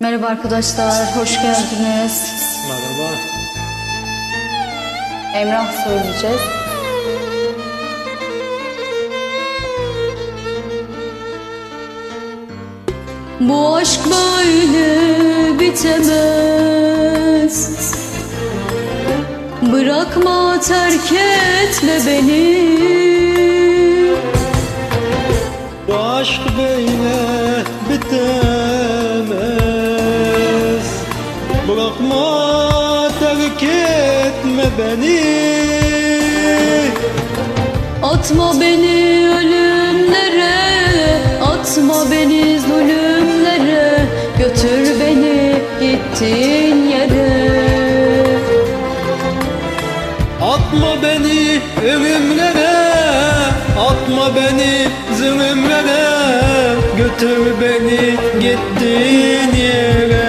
Merhaba arkadaşlar, hoş geldiniz. Merhaba. Emrah söyleyeceğiz. Bu aşk böyle bitemez Bırakma terk etme beni Bu aşk böyle Bırakma terk etme beni. Atma beni ölümlere Atma beni zulümlere Götür beni gittiğin yere. Atma beni ölümlere Atma beni zulümlere Götür beni gittiğin yere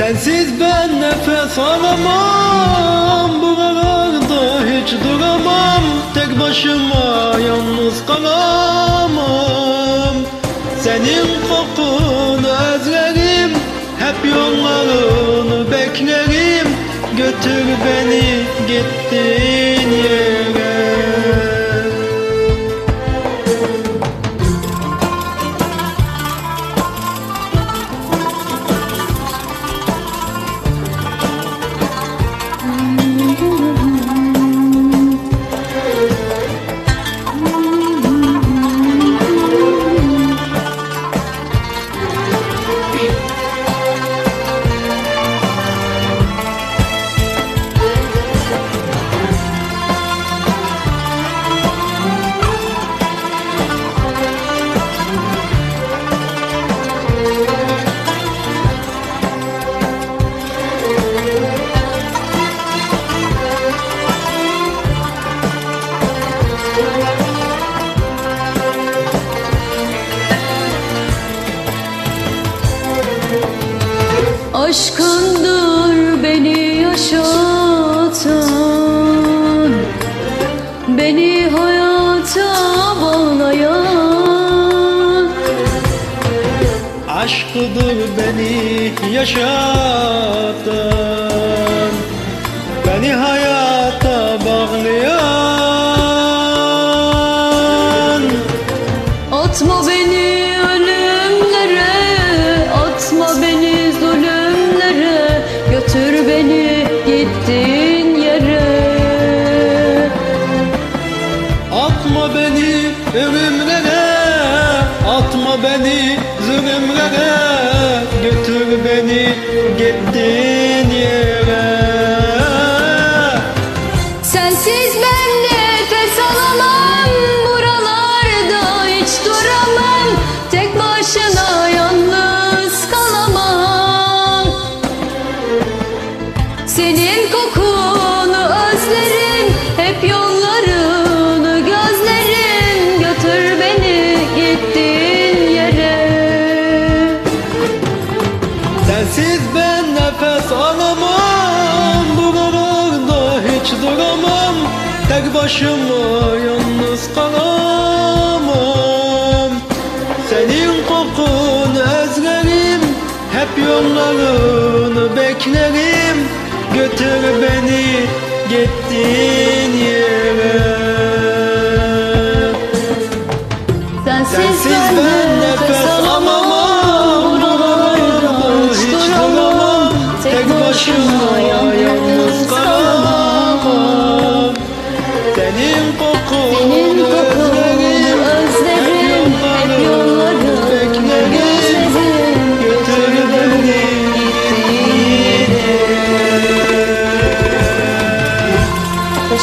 Sensiz ben nefes alamam Buralarda hiç duramam. Tek başıma yalnız kalamam. Senin kokunu özlerim Hep yollarını beklerim. Götür beni gittiğin yere Aşkındır beni yaşatan Beni hayata bağlayan. Aşkıdır beni yaşatan Beni hayata bağlayan beni Sensiz ben nefes alamam Buralarda hiç duramam. Tek başıma yalnız kalamam. Senin kokunu özlerim Hep yollarını beklerim. Götür beni gittiğin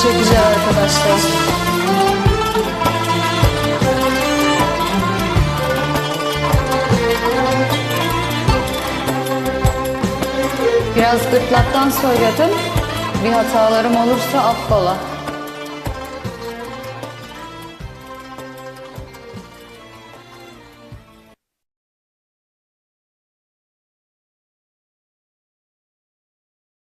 Teşekkürler arkadaşlar. Biraz gırtlaktan söyledim. Bir hatalarım olursa affola.